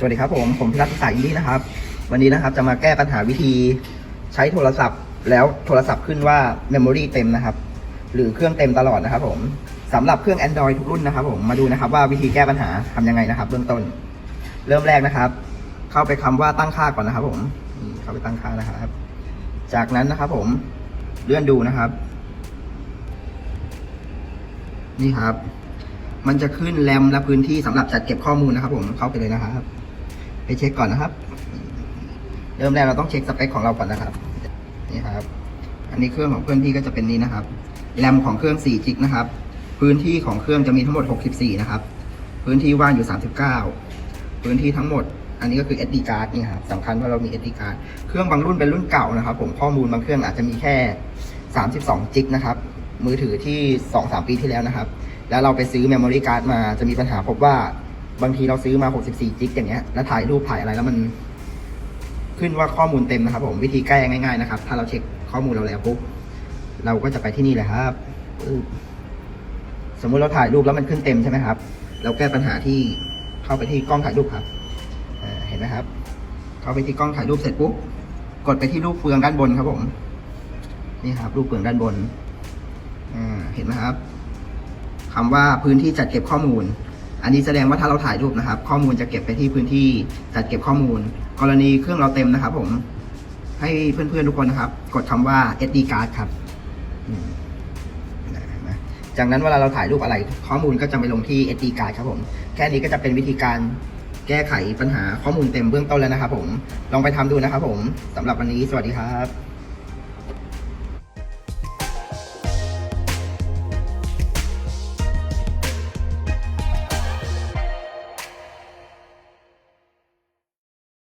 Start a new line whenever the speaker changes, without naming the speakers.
สวัสดีครับผม ผมพิรัตสายอินดี้นะครับ วันนี้นะครับจะมาแก้ปัญหาวิธีใช้โทรศัพท์ แล้วโทรศัพท์ขึ้นว่า Memory เต็มนะครับ หรือเครื่องเต็มตลอดนะครับผมสำหรับเครื่อง Android ทุกรุ่นนะครับ ผมมาดูนะครับว่าวิธีแก้ปัญหาทำยังไงนะครับ เบื้องต้น เริ่มแรกนะครับ เข้าไปคำว่าตั้งค่าก่อนนะครับ ผมเข้าไปตั้งค่านะครับ จากนั้นนะครับ ผมเลื่อนดูนะครับ นี่ครับมันจะขึ้นแรมและพื้นที่สำหรับจัดเก็บข้อมูลนะครับผมเข้าไปเลยนะครับ ไปเช็คก่อนนะครับ เริ่มแรกเราต้องเช็คสเปคของเราก่อนนะครับ นี่ครับ อันนี้เครื่องของเพื่อนพี่ก็จะเป็นนี้นะครับแรมของเครื่อง4จิกนะครับ พื้นที่ของเครื่องจะมีทั้งหมด 64 นะครับ พื้นที่ว่างอยู่ 39 พื้นที่ทั้งหมด อันนี้ก็คือ SD card นี่ครับสำคัญว่าเรามี SD card เครื่องบางรุ่นเป็นรุ่นเก่านะครับ ผมข้อมูลบางเครื่องอาจจะมีแค่ 32 จิกนะครับ มือถือที่ 2-3 ปีที่แล้วนะครับ แล้วเราไปซื้อ memory card มาจะมีปัญหาพบว่า บางทีเราซื้อมา 64 จิกอย่างเงี้ย แล้วถ่ายรูปถ่ายอะไรแล้วมัน ขึ้นว่าข้อมูลเต็มนะครับ ผมวิธีแก้ง่ายๆนะครับ ถ้าเราเช็คข้อมูลเราแล้วปุ๊บ เราก็จะไปที่นี่เลยครับ สมมุติเราถ่ายรูปแล้วมันขึ้นเต็มใช่ไหมครับ เราแก้ปัญหาที่เข้าไปที่กล้องถ่ายรูปครับเห็นไหมครับ เข้าไปที่กล้องถ่ายรูปเสร็จปุ๊บ กดไปที่รูปเฟืองด้านบนครับผม นี่ครับ รูปเฟืองด้านบน เห็นไหมครับคำว่าพื้นที่จัดเก็บข้อมูล อันนี้แสดงว่าถ้าเราถ่ายรูปนะครับ ข้อมูลจะเก็บไปที่พื้นที่จัดเก็บข้อมูล กรณีเครื่องเราเต็มนะครับ ผม ให้เพื่อนๆทุกคนนะครับ กดคำว่า SD card ครับจากนั้นเวลาเราถ่ายรูปอะไร ข้อมูลก็จะไปลงที่ SD card ครับผม แค่นี้ก็จะเป็นวิธีการแก้ไขปัญหาข้อมูลเต็มเบื้องต้นแล้วนะครับ ผม ลองไปทำดูนะครับ ผมสำหรับวันนี้สวัสดีครับ